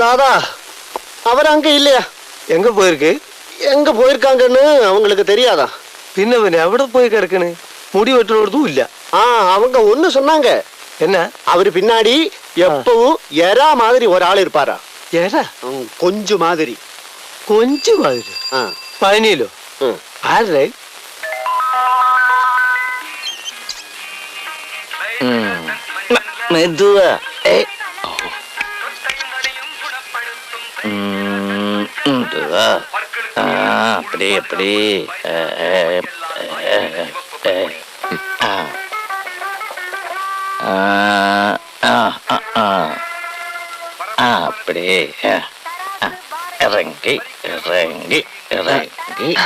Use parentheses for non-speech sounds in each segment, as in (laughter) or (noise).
தாதா அவர் அங்க இல்லையா? எங்க போயிருக்கு? எங்க போயிருக்காங்கன்னு அவங்களுக்கு தெரியாதா? பின்னவன் பின்ன போய் கிடக்குன்னு? முடி வெட்டுறதும் இல்ல. ஆ அவங்க ஒண்ணு சொன்னாங்க. என்ன? அவர் பின்னாடி எப்பவும் எரா மாதிரி ஒரு ஆள் இருப்பாரா? எரா கொஞ்சம் மாதிரி. கொஞ்சம் மாதிரி? பழனியிலோ ஆறு மெதுவா. ஏ அப்படி அப்படி. அப்படி. இறங்கி இறங்கி இறங்கி.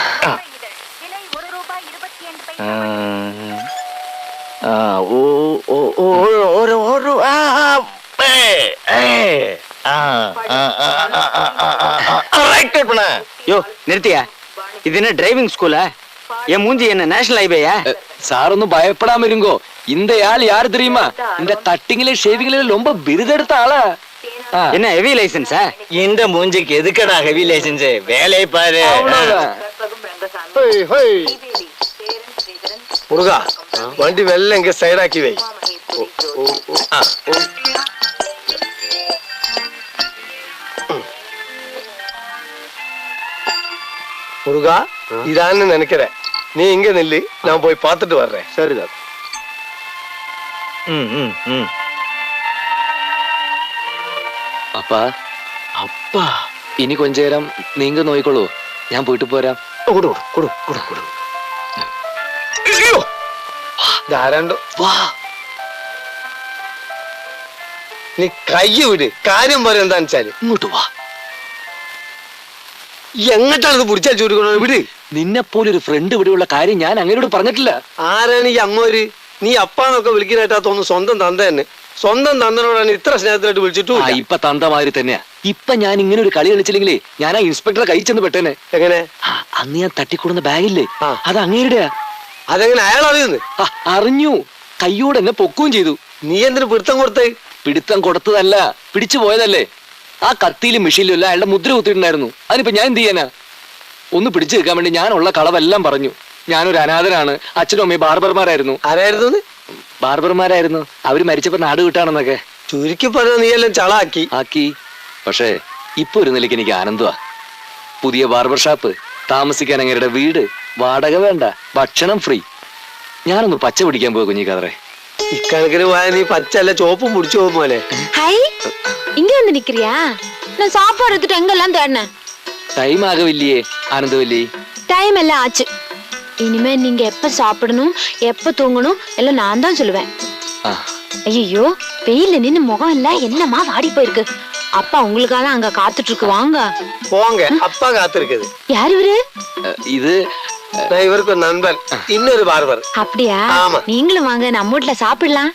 ஓ ஓ ஒரு ஒரு போனேன் யோ நிறுத்தியா? இது என்ன டிரைவிங் ஸ்கூலா என் மூஞ்சி என்ன நேஷனல் ஹைவேயா சார் ஒன்றும் பயப்படாம இருங்கோ. இந்த ஆள் யாரு தெரியுமா? இந்த தட்டிங்கில ஷேவிங்ல ரொம்ப விருதெடுத்த ஆளா? என்ன ஹெவி லைசன்ஸா இந்த மூஞ்சிக்கு எதுக்கடா ஹெவி லைசன்ஸ் வேலையை பாரு. முருகா வண்டி வெளில இங்க சைடாக்கி வை. முருகா இதான்னு നീ ഇങ്ങ നില്ലി ഞാൻ പോയി പാത്തിട്ട് വരേ ശരി ദാ അപ്പാ അപ്പാ ഇനി കൊഞ്ചേരം നീങ്ക നോയിക്കോളൂ ഞാൻ പോയിട്ട് പോരാം. കൊടു കൊടു കൊടു കൊടു ധാരാണ്ടോ വാ. നീ കൈ വിട്. കാര്യം പറയാൻ വെച്ചാൽ. ഇങ്ങോട്ട് വാ. എങ്ങോട്ടാണ് ഇത് പിടിച്ചാൽ ചോദിക്കണോ വിട്. നിന്നെ പോലെ ഒരു ഫ്രണ്ട് ഇവിടെയുള്ള കാര്യം ഞാൻ അങ്ങനോട് പറഞ്ഞിട്ടില്ല. ആരാണ് ഈ അങ്ങോര് നീ അപ്പാന്നൊക്കെ വിളിക്കാനായിട്ടാ തോന്നുന്നു സ്വന്തം തന്ത തന്നെ സ്വന്തം തന്തനോടാണ് ഇത്ര സ്നേഹത്തിലായിട്ട് വിളിച്ചിട്ടു ഇപ്പൊ തന്തമാതിരി തന്നെയാ. ഇപ്പൊ ഞാൻ ഇങ്ങനെ ഒരു കളി കളിച്ചില്ലെങ്കിലേ ഞാൻ ആ ഇൻസ്പെക്ടറെ കൈ ചെന്ന് പെട്ടേനെ. എങ്ങനെ? അന്ന് ഞാൻ തട്ടിക്കൊടുന്ന ബാഗില്ലേ? അത് അങ്ങേരുടെയാ. അതെങ്ങനെ അയാൾ അറിയുന്നു അറിഞ്ഞു. കയ്യോടെ എന്നെ പൊക്കുകയും ചെയ്തു. നീ എന്തിനു പിടുത്തം കൊടുത്തേ? പിടുത്തം കൊടുത്തതല്ല പിടിച്ചു പോയതല്ലേ? ആ കത്തിയിലും മിഷീലും എല്ലാം അയാളുടെ മുദ്ര കുത്തിയിട്ടുണ്ടായിരുന്നു. അതിനിപ്പോ ഞാൻ എന്ത് ചെയ്യാനാ? ഒന്ന് പിടിച്ചു നിൽക്കാൻ വേണ്ടി ഞാനുള്ള കളവെല്ലാം പറഞ്ഞു. ഞാനൊരു അനാഥനാണ്. അച്ഛനും അമ്മയും ബാർബർമാരായിരുന്നു. ആരായിരുന്നു ബാർബർമാരായിരുന്നു. അവർ മരിച്ചപ്പോ നാട് കിട്ടാണെന്നൊക്കെ ചുരുക്കി പറഞ്ഞ നീ എല്ലാം ചളാക്കി. ആക്കി. പക്ഷേ ഇപ്പൊ ഒരു നിലയ്ക്ക് എനിക്ക് ആനന്ദമാ. പുതിയ ബാർബർ ഷാപ്പ് താമസിക്കാൻ അങ്ങേരുടെ വീട് വാടക വേണ്ട ഭക്ഷണം ഫ്രീ. ഞാനൊന്ന് പച്ച പിടിക്കാൻ പോയി കുഞ്ഞിക്കാതറേ. ഇക്കണക്കിന് പോയാൽ നീ പച്ചല്ല ചോപ്പും പിടിച്ചു പോകും പോലെ. இங்க வந்து நிக்கிறியா? நான் சாப்பாடு எடுத்துட்டு எங்கெல்லாம் தேடினேன்? டைம் ஆகவில்லையே ஆனந்தவல்லி. டைம் எல்லாம் ஆச்சு. இனிமே நீங்க எப்ப சாப்பிடணும் எப்ப தூங்கணும் எல்லாம் நான் தான் சொல்லுவேன். ஐயோ வெயில நின்னு முகம் இல்ல என்னமா வாடி போயிருக்கு? அப்பா உங்களுக்காக அங்க காத்துட்டு இருக்கு வாங்க. போங்க அப்பா காத்திருக்குது. யார் இவரு? இது நான் இவருக்கு ஒரு நண்பன் இன்னொரு பார்வர். அப்படியா? நீங்களும் வாங்க நம்ம வீட்டுல சாப்பிடலாம்.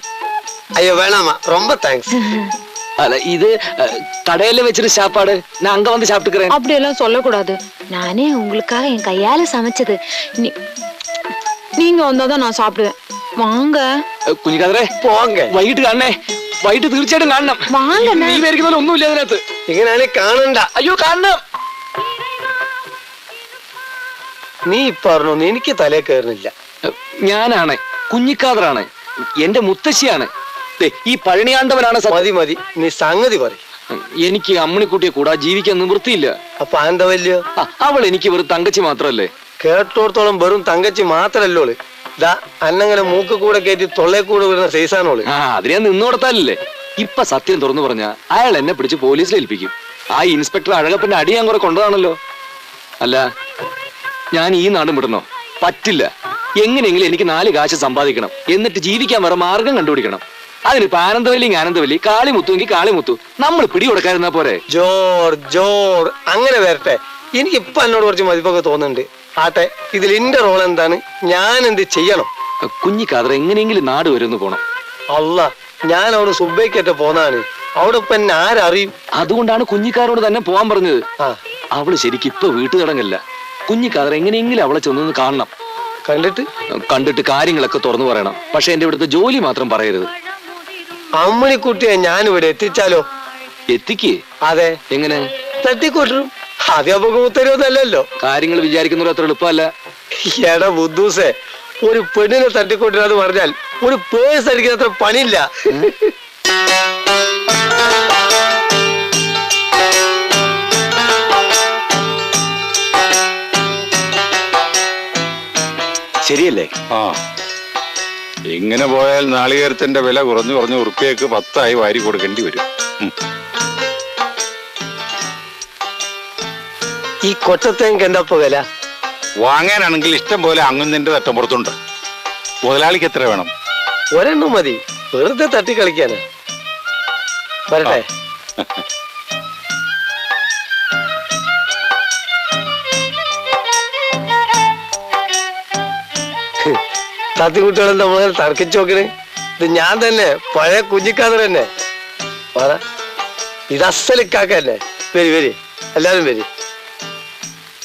ஐயோ வேணாமா ரொம்ப தேங்க்ஸ் (laughs) അല്ല ഇത് അഹ്, കടയില് വെച്ചിട്ട് സാപ്പാട് ഞാൻ അങ്ക വന്ന് சாப்பிட்டுக்கிறேன் அப்படியெல்லாம் சொல்லக்கூடாது நானே உங்களுக்காக என் கையால சமைச்சது நீ- நீங்க வந்தாதான் நான் சாப்பிடுவேன் வாங்க കുഞ്ഞിക്കാതറേ പോങ്ക വൈകിട്ട് കാണണേ വൈകിട്ട് തീർച്ചയായിട്ടും കാണണം വാങ്ങണേ. നീ വിചാരിക്കുന്ന പോലെ ഒന്നുമില്ല അതിനകത്ത് ഇങ്ങനെയാണ് കാണണ്ട അയ്യോ കാണണം നീ പറഞ്ഞു എനിക്ക് തലേ കയറുന്നില്ല അഹ്, ഞാനാണ് കുഞ്ഞിക്കാതറാണ് എന്റെ മുത്തശ്ശിയാണ് ദേ, ഈ പഴണിയാണ്ടവനാണ് മതി മതി. നീ സംഗതി പറ എനിക്ക് അമ്മണിക്കുട്ടിയെ കൂടാ ജീവിക്കാൻ നിവൃത്തിയില്ല. അപ്പൊ എന്താ വല്യ? അവൾ എനിക്ക് വെറും തങ്കച്ചി മാത്രല്ലേ? കേട്ടോടത്തോളം വെറും തങ്കച്ചി മാത്രല്ലോ ദാ അന്നങ്ങനെ മൂക്ക് കൂടെ കയറ്റി തൊള്ളേ കൂടെ വിടുന്ന സൈസാണോൾ. അതിനെ നിന്ന് കൊടുത്താലല്ലേ? ഇപ്പൊ സത്യം തുറന്നു പറഞ്ഞ അയാൾ എന്നെ പിടിച്ച് പോലീസിൽ ഏൽപ്പിക്കും. ആ ഇൻസ്പെക്ടർ അഴകപ്പന്റെ അടി ഞാൻ കുറെ കൊണ്ടതാണല്ലോ. അല്ല ഞാൻ ഈ നാടും വിടണോ? പറ്റില്ല. എങ്ങനെയെങ്കിലും എനിക്ക് നാല് കാശ് സമ്പാദിക്കണം. എന്നിട്ട് ജീവിക്കാൻ വേറെ മാർഗം കണ്ടുപിടിക്കണം. അതിനിപ്പോ ആനന്ദവല്ലി ആനന്ദവല്ലി കാളിമുത്തുവെങ്കിൽ കാളിമുത്തു നമ്മൾ പിടി കൊടുക്കാതിരുന്നാ പോരെ? ജോർ ജോർ അങ്ങനെ വരട്ടെ. എനിക്ക് ഇപ്പൊ എന്നോട് കുറച്ച് മതിപ്പൊക്കെ തോന്നുന്നുണ്ട്. ആട്ടെ ഇതിൽ എന്റെ റോൾ എന്താണ്? ഞാൻ എന്ത് ചെയ്യണം കുഞ്ഞി കുഞ്ഞിക്കാതർ എങ്ങനെയെങ്കിലും നാട് വരുന്നു പോണം. അല്ല ഞാൻ അവിടെ സുബൈക്കേറ്റ പോന്നാണ്. അവിടെ ഇപ്പൊ എന്നെ ആരറിയും? അതുകൊണ്ടാണ് കുഞ്ഞിക്കാരോട് തന്നെ പോവാൻ പറഞ്ഞത്. അവൾ ശരിക്കും ഇപ്പൊ കുഞ്ഞി കുഞ്ഞിക്കാതർ എങ്ങനെയെങ്കിലും അവളെ ചെന്നൊന്ന് കാണണം. കണ്ടിട്ട്? കണ്ടിട്ട് കാര്യങ്ങളൊക്കെ തുറന്നു പറയണം. പക്ഷെ എന്റെ ഇവിടുത്തെ ജോലി മാത്രം പറയരുത്. അമ്മണിക്കുട്ടിയെ ഞാൻ ഇവിടെ എത്തിച്ചാലോ? എത്തിക്കേ. അതെ. എങ്ങനെ? തട്ടിക്കൂട്ടും. അധ്യാപകം ഉത്തരവൊന്നല്ലല്ലോ കാര്യങ്ങൾ വിചാരിക്കുന്നത് അത്ര എളുപ്പമല്ല. എടാ ബുദ്ധൂസേ ഒരു പെണ്ണിനെ തട്ടിക്കൊണ്ടിരാന്ന് പറഞ്ഞാൽ ഒരു പേഴ്സ് അടിക്കുന്ന അത്ര പണിയില്ല. ശരിയല്ലേ? ആ. ഇങ്ങനെ പോയാൽ നാളികേരത്തിന്റെ വില കുറഞ്ഞു കുറഞ്ഞ് ഉറുപ്പിയക്ക് പത്തായി വാരി കൊടുക്കേണ്ടി വരും. ഈ കൊച്ചത്തേക്ക് എന്താ വില? വാങ്ങാനാണെങ്കിൽ ഇഷ്ടം പോലെ അങ്ങുന്നതിന്റെ തട്ടമ്പുറത്തുണ്ട് മുതലാളിക്ക് എത്ര വേണം? ഒരെണ്ണം മതി. വെറുതെ തട്ടി കളിക്കാന്. വരട്ടെ. തത്തിക്കുട്ടികളെന്താ മുതൽ തർക്കിച്ചു നോക്കണേ ഇത് ഞാൻ തന്നെ പഴയ കുഞ്ഞിക്കാതർ തന്നെ. പറ ഇത് അസലിക്കാക്കല്ലേ വരി വരി. എല്ലാരും വരി.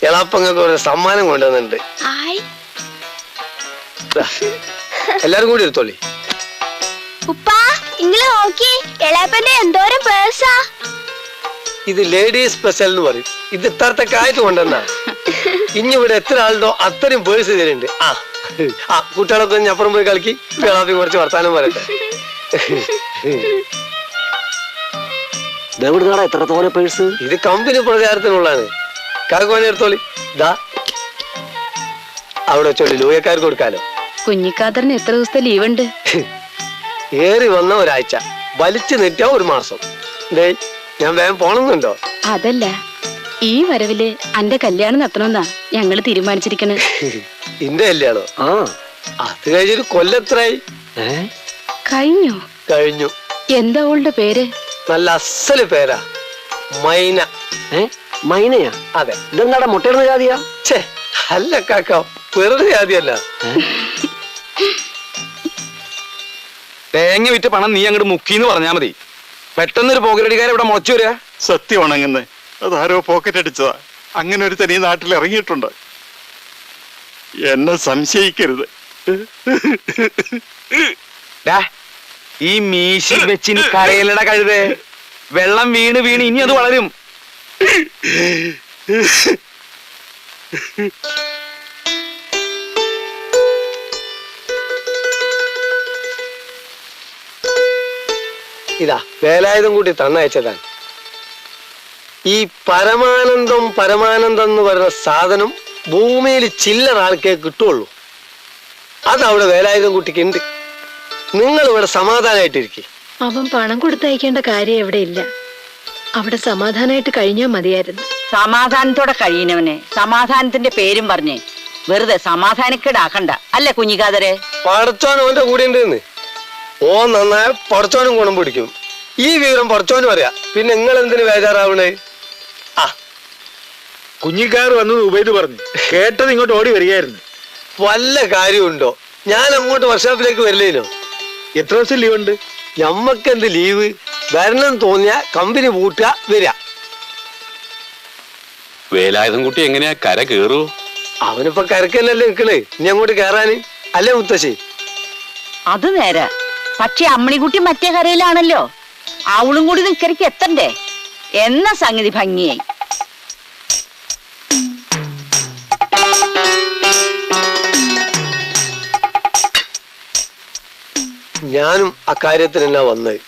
എളാപ്പങ്ങൾക്ക് ഒരു സമ്മാനം കൊണ്ടുവന്നിട്ടുണ്ട്. എല്ലാരും കൂടി എടുത്തോളി ഉപ്പാ ഇങ്ങൾ നോക്കി. എളാപ്പന്റെ എന്തോരം പേഴ്സാ. ഇത് ലേഡീസ് സ്പെഷ്യൽ എന്ന് പറയും. ഇത് ഇത്രത്തെ കാറ്റ് കൊണ്ടുവന്നാ. (laughs) ഇനി ഇവിടെ എത്ര ആളുണ്ടോ അത്രയും പേഴ്സ് ചെയ്തിട്ടുണ്ട് ആ ആ കുട്ടികളൊക്കെ ഒന്ന് അപ്പുറം പോയി കളിക്കി. കേളാപ്പി കുറച്ച് വർത്താനം പറയട്ടെ. ഇതെവിടുന്നാടാ എത്ര തോനെ പേഴ്സ് ഇത് കമ്പനി പ്രചാരത്തിനുള്ളതാണ്. കാക്കോനെ എടുത്തോളി. ദാ. അവിടെ വെച്ചോളി ലൂയക്കാർക്ക് കൊടുക്കാലോ. കുഞ്ഞിക്കാതറിന് എത്ര ദിവസത്തെ ലീവ് ഉണ്ട് ഏറി വന്ന ഒരാഴ്ച. വലിച്ചു നീട്ടിയ ഒരു മാസം. ഞാൻ വേഗം പോണമെന്നുണ്ടോ അതല്ല. ഈ വരവിൽ അന്റെ കല്യാണം നടത്തണമെന്നാ ഞങ്ങൾ തീരുമാനിച്ചിരിക്കണേ. (laughs) ഇന്റെ കല്യാണോ? ആ അത് കഴിഞ്ഞൊരു കൊല്ലത്രായി. കഴിഞ്ഞു? കഴിഞ്ഞോ. എന്താ അവളുടെ പേര്? നല്ല അസൽ പേരാ. മൈന. മൈനയാ? അതെ. ഇതെന്താടാ മുട്ടയിടുന്ന ജാതിയാ? ഛേ അല്ല കാക്ക വെറുതെ ജാതിയല്ല. തേങ്ങ വിറ്റ് പണം നീ അങ്ങോട്ട് മുക്കിന്ന് പറഞ്ഞാ മതി. പെട്ടെന്നൊരു പോകലടിക്കാരെ ഇവിടെ മുളച്ചു വരിക. സത്യം ഉണങ്ങുന്നേ അതാരോ പോക്കറ്റ് അടിച്ചതാ. അങ്ങനെ ഒരു തനി നാട്ടിൽ ഇറങ്ങിയിട്ടുണ്ട്. എന്നെ സംശയിക്കരുത്. ഈ മീശി വെച്ച് കരയിലട കഴുതേ. വെള്ളം വീണ് വീണ് ഇനി അത് വളരും. ഇതാ വേലായുധം കൂട്ടി തന്നയച്ചതാണ് ഈ പരമാനന്ദം പരമാനന്ദം എന്ന് പറയുന്ന സാധനം ഭൂമിയിൽ ചില്ലറ ആൾക്കേ കിട്ടുള്ളൂ അത് അവിടെ വേലായുധം കുട്ടിക്ക് ഉണ്ട്. നിങ്ങൾ ഇവിടെ സമാധാനമായിട്ടിരിക്കും അവൻ പണം കൊടുത്തയക്കേണ്ട കാര്യം എവിടെ ഇല്ല. അവിടെ സമാധാനമായിട്ട് കഴിഞ്ഞാൽ മതിയായിരുന്നു. സമാധാനത്തോടെ കഴിയുന്നവനെ സമാധാനത്തിന്റെ പേരും പറഞ്ഞേ വെറുതെ സമാധാനക്കേടാക്കണ്ട. അല്ലേ കുഞ്ഞിക്കാതരെ? പടച്ചോൻ അവന്റെ കൂടെ ഉണ്ട് ഓ നന്നായ പടച്ചോനും ഗുണം പിടിക്കും. ഈ വിവരം പടച്ചോനും അറിയാം. പിന്നെ നിങ്ങൾ എന്തിനു ബേജാറാവണേ? കുഞ്ഞിക്കാർ വന്നു ഉബൈദ് പറഞ്ഞു. കേട്ടത് ഇങ്ങോട്ട് ഓടി വരികയായിരുന്നു. വല്ല കാര്യമുണ്ടോ? ഞാൻ അങ്ങോട്ട് വർക്ക്ഷോപ്പിലേക്ക് വരില്ലേനോ എത്ര ദിവസം ലീവ് ഉണ്ട് ഞമ്മക്ക് എന്ത് ലീവ്? വരണം തോന്നിയ കമ്പനി പൂട്ടുക വരിക. വേലായുധം കുട്ടി എങ്ങനെയാ കര കേറൂ? അവനിപ്പോ കരക്കല്ലേ നിക്കണേ ഇനി അങ്ങോട്ട് കേറാന്. അല്ലേ മുത്തശ്ശി? അത് നേരെ. പക്ഷെ അമ്മണിക്കുട്ടി മറ്റേ കരയിലാണല്ലോ. അവളും കൂടി നിക്കരയ്ക്ക് എത്തണ്ടേ? എന്ന സംഗതി ഭംഗിയായി. ഞാനും അക്കാര്യത്തിന് എന്നാ വന്നത്.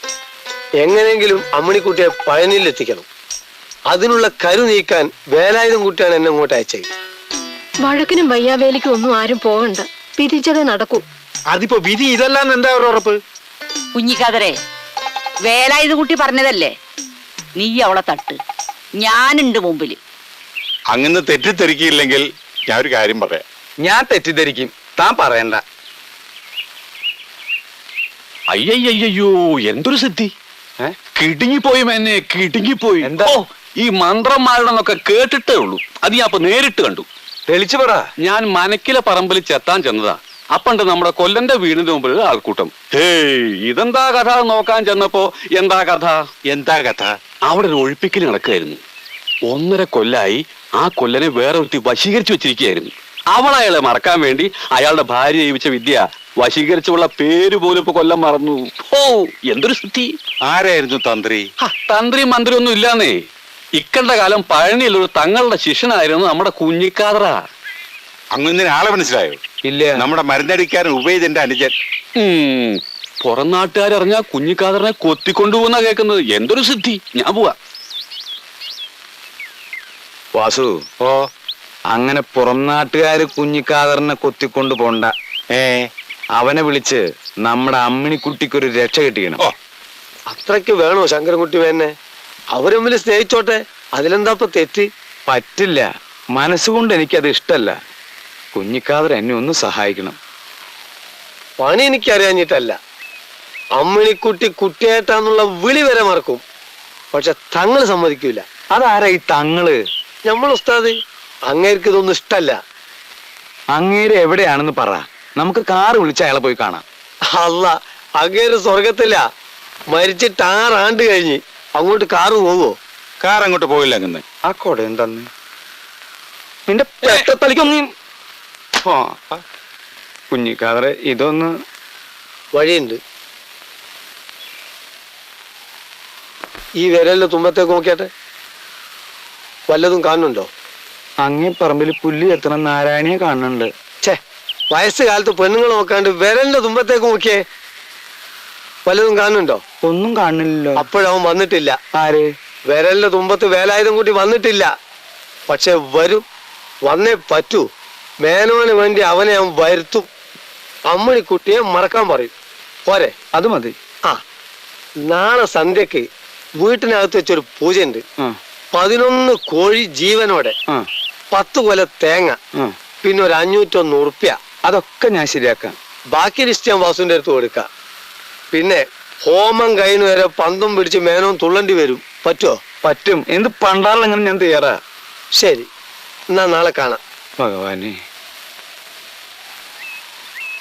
എങ്ങനെയെങ്കിലും അമ്മണിക്കുട്ടിയെ പഴനിയിലെത്തിക്കണം. അതിനുള്ള കരു നീക്കാൻ വേലായുധം കുട്ടിയാണ് എന്നെ അങ്ങോട്ട് അയച്ചത്. വഴക്കിനും വയ്യാവേലിക്കും ഒന്നും ആരും പോകണ്ട. പിരിച്ചതേ നടക്കൂ. അതിപ്പോ വിധി ഇതല്ലാന്ന് എന്താ ഒരു ഉറപ്പ്? കുഞ്ഞിക്കാതരെ വേലായുധ കുട്ടി പറഞ്ഞതല്ലേ? നീ അവളെ തട്ട്. ഞാനുണ്ട് മുമ്പിൽ. അങ്ങനെ തെറ്റിദ്ധരിക്കില്ലെങ്കിൽ ഞാൻ ഒരു കാര്യം പറയാം. ഞാൻ തെറ്റിദ്ധരിക്കും. താൻ പറയണ്ട. അയ്യയ്യോ എന്തൊരു സിദ്ധി. കിടുങ്ങിപ്പോയി എന്നെ കിടുങ്ങിപ്പോയി. എന്താ? ഈ മന്ത്രം മാറണമെന്നൊക്കെ കേട്ടിട്ടേ ഉള്ളൂ. അത് ഞാൻ അപ്പൊ നേരിട്ട് കണ്ടു. തെളിച്ചു പറ. ഞാൻ മനക്കിലെ പറമ്പിൽ ചെത്താൻ ചെന്നതാ. അപ്പണ്ട് നമ്മുടെ കൊല്ലന്റെ വീടിന്റെ മുമ്പിൽ ആൾക്കൂട്ടം. ഹേയ് ഇതെന്താ കഥ? നോക്കാൻ ചെന്നപ്പോ എന്താ കഥ? എന്താ കഥ? അവിടെ ഒരു ഒഴിപ്പിക്കൽ നടക്കുകയായിരുന്നു. ഒന്നര കൊല്ലായി ആ കൊല്ലനെ വേറെ ഒരുത്തി വശീകരിച്ചു വെച്ചിരിക്കുകയായിരുന്നു. അവൾ അവളെ മറക്കാൻ വേണ്ടി അയാളുടെ ഭാര്യ ജീവിച്ച വിദ്യ വശീകരിച്ചുള്ള പേര് പോലും ഇപ്പൊ കൊല്ലം മറന്നു. ഓ എന്തൊരു ശുദ്ധി ആരായിരുന്നു തന്ത്രി? തന്ത്രി മന്ത്രി ഒന്നും ഇല്ലാന്നേ. ഇക്കണ്ട കാലം പഴനിയിൽ ഒരു തങ്ങളുടെ ശിഷ്യനായിരുന്നു നമ്മുടെ കുഞ്ഞിക്കാതറ. അങ്ങനെ ആളെ മനസ്സിലായോ? ഇല്ല. നമ്മുടെ മരുന്നടിക്കാരൻ ഉപയോഗിച്ചെന്റെ അനുജൻ. ഉം, പുറം നാട്ടുകാരറിഞ്ഞാ കുഞ്ഞിക്കാതറിനെ കൊത്തിക്കൊണ്ടുപോകുന്ന കേൾക്കുന്നത്. എന്തൊരു സിദ്ധി ഞാൻ പോവാ. വാസു. ഓ. അങ്ങനെ പുറം നാട്ടുകാര് കുഞ്ഞിക്കാതറിനെ കൊത്തിക്കൊണ്ട് പോണ്ട. ഏ? അവനെ വിളിച്ച് നമ്മുടെ അമ്മിണിക്കുട്ടിക്കൊരു രക്ഷ കിട്ടിക്കണം. അത്രയ്ക്ക് വേണോ ശങ്കരൻകുട്ടി വേനെ? അവരമ്മിൽ സ്നേഹിച്ചോട്ടെ? അതിലെന്താ ഇപ്പൊ തെറ്റ്? പറ്റില്ല. മനസ്സുകൊണ്ട് എനിക്കത് ഇഷ്ടല്ല. കുഞ്ഞിക്കാതർ എന്നെ ഒന്ന് സഹായിക്കണം. പണി എനിക്കറിയാഞ്ഞിട്ടല്ല. അമ്മിണിക്കുട്ടി കുട്ടിയേട്ടാന്നുള്ള വിളി വരെ മറക്കും. പക്ഷെ തങ്ങൾ സമ്മതിക്കൂല. അതാരാ ഈ തങ്ങൾ? നമ്മൾ ഉസ്താദ് അങ്ങേർക്ക് ഇതൊന്നും ഇഷ്ടല്ല. അങ്ങേര് എവിടെയാണെന്ന് പറ. നമുക്ക് കാറ് വിളിച്ച് അയാളെ പോയി കാണാം. അല്ല അങ്ങേര് സ്വർഗത്തില്ല. മരിച്ചിട്ട് ആറാണ്ട് കഴിഞ്ഞ് അങ്ങോട്ട് കാറ് പോവോ? കാർ അങ്ങോട്ട് പോയില്ല അങ്ങനെ ആ കൊട എന്താന്ന്? നിന്റെ പെട്ടത്തലിക്കൊന്നും ആ. കുഞ്ഞിക്കാതറെ ഇതൊന്ന് വഴിയുണ്ട്. ഈ വിരലിന്റെ തുമ്പത്തേക്ക് നോക്കിയാട്ടെ? വല്ലതും കാണുന്നുണ്ടോ? അങ്ങേ പറമ്പിൽ പുല്ല് എത്തണം നാരായണിയെ കാണുന്നുണ്ട്. ഛേ വയസ്സ് കാലത്ത് പെണ്ണുങ്ങൾ നോക്കാണ്ട് വിരലിന്റെ തുമ്പത്തേക്ക് നോക്കിയേ. വല്ലതും കാണുന്നുണ്ടോ? ഒന്നും കാണുന്നില്ലല്ലോ. അപ്പോഴവൻ വന്നിട്ടില്ല. ആര്? വിരലിന്റെ തുമ്പത്ത് വേലായുധം കൂട്ടി വന്നിട്ടില്ല. പക്ഷെ വരും. വന്നേ പറ്റൂ. മേനോന് വേണ്ടി അവനെ അവൻ വരുത്തും. അമ്മണിക്കുട്ടിയെ മറക്കാൻ പറയും. പോരെ. അത് മതി. ആ. നാളെ സന്ധ്യക്ക് വീട്ടിനകത്ത് വെച്ചൊരു പൂജയുണ്ട്. പതിനൊന്ന് കോഴി ജീവനോടെ. പത്ത് കൊല തേങ്ങ. പിന്നെ ഒരു അഞ്ഞൂറ്റൊന്ന് ഉറുപ്പ്യ. അതൊക്കെ ഞാൻ ശരിയാക്കാം. ബാക്കി ലിസ്റ്റ് ഞാൻ വാസുവിന്റെ അടുത്ത് കൊടുക്കാം. പിന്നെ ഹോമം കഴിഞ്ഞു വരെ പന്തും പിടിച്ച് മേനവും തുള്ളണ്ടി വരും. പറ്റുമോ പറ്റും. എന്ത് പണ്ടാറിലെങ്ങനെ ഞാൻ തയ്യാറാ? ശരി. എന്നാ നാളെ കാണാം. ഭഗവാനെ.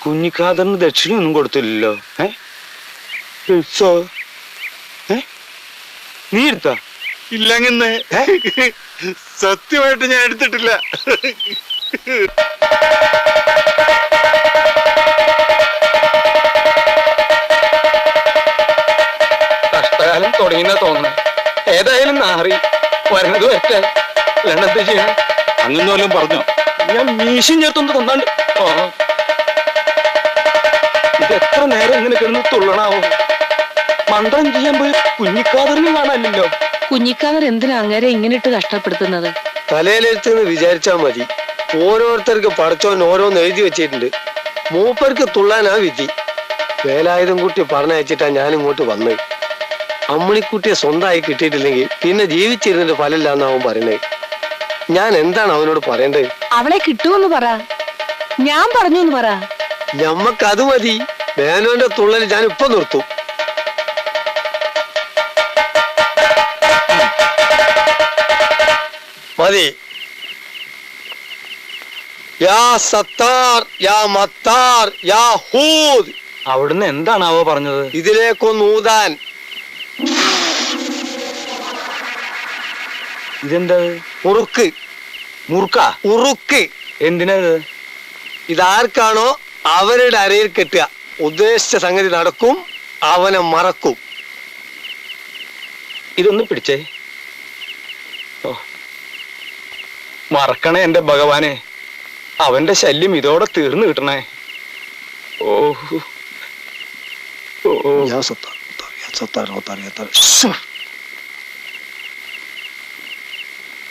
കുഞ്ഞിക്കാതറിന് ദക്ഷിണയൊന്നും കൊടുത്തില്ലല്ലോ. ഏ? ഏ? നീ എടുത്താ? ഇല്ലങ്ങനെ സത്യമായിട്ട് ഞാൻ എടുത്തിട്ടില്ല. കഷ്ടകാലം തുടങ്ങിയെന്നാ തോന്നുന്നു. ഏതായാലും നാറി വരണത് വെച്ച എന്ത് ചെയ്യണം അങ്ങനെ വല്ലതും പറഞ്ഞോ? ഞാൻ മീശം ചേർത്തൊന്ന് തന്നാണ്ട്. ഇത് എത്ര നേരം ഇങ്ങനെ കിടന്ന് തുള്ളണാവോ? മന്ത്രം ചെയ്യാൻ പോയി കുഞ്ഞിക്കാതറിനും കാണാനില്ലല്ലോ. കുഞ്ഞിക്കാതർ എന്തിനാ അങ്ങനെ ഇങ്ങനെ ഇട്ട് കഷ്ടപ്പെടുത്തുന്നത്? തലയിലെഴുത്തെന്ന് വിചാരിച്ചാ മതി. ഓരോരുത്തർക്ക് പടച്ചോൻ ഓരോന്ന് എഴുതി വെച്ചിട്ടുണ്ട്. മൂപ്പർക്ക് തുള്ളാനാ വിധി. വേലായുധം കുട്ടി പറഞ്ഞയച്ചിട്ടാ ഞാൻ ഇങ്ങോട്ട് വന്നത് അമ്മണിക്കുട്ടിയെ സ്വന്തമായി കിട്ടിയിട്ടില്ലെങ്കിൽ പിന്നെ ജീവിച്ചിരുന്നിട്ട് ഫലമില്ലാന്ന് അവൻ പറയുന്നത് ഞാൻ എന്താണ് അവനോട് പറയേണ്ടത് അവളെ കിട്ടുമെന്ന് പറ. ഞാൻ പറഞ്ഞു എന്ന് പറ. ഞമ്മക്ക് അത് മതി. മേനോന്റെ തുള്ളൽ ഞാൻ ഇപ്പൊ നിർത്തും. മതി. യാ സത്താർ യാ മത്താർ യാ ഹൂദ്. അവിടുന്ന് എന്താണാവോ പറഞ്ഞത്? ഇതിലേക്കോ നൂതാൻ ഇതെന്താ? ഉറുക്ക്. മുറുക്ക? ഉറുക്ക്. എന്തിനത്? ഇതാർക്കാണോ അവരുടെ അരയിൽ കെട്ടുക. ഉദ്ദേശിച്ച സംഗതി നടക്കും അവനെ മറക്കും. ഇതൊന്നും പിടിച്ചേ. മറക്കണേ എന്റെ ഭഗവാനെ. അവന്റെ ശല്യം ഇതോടെ തീർന്നു കിട്ടണേ. ഓഹ്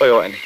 ഭഗവാനെ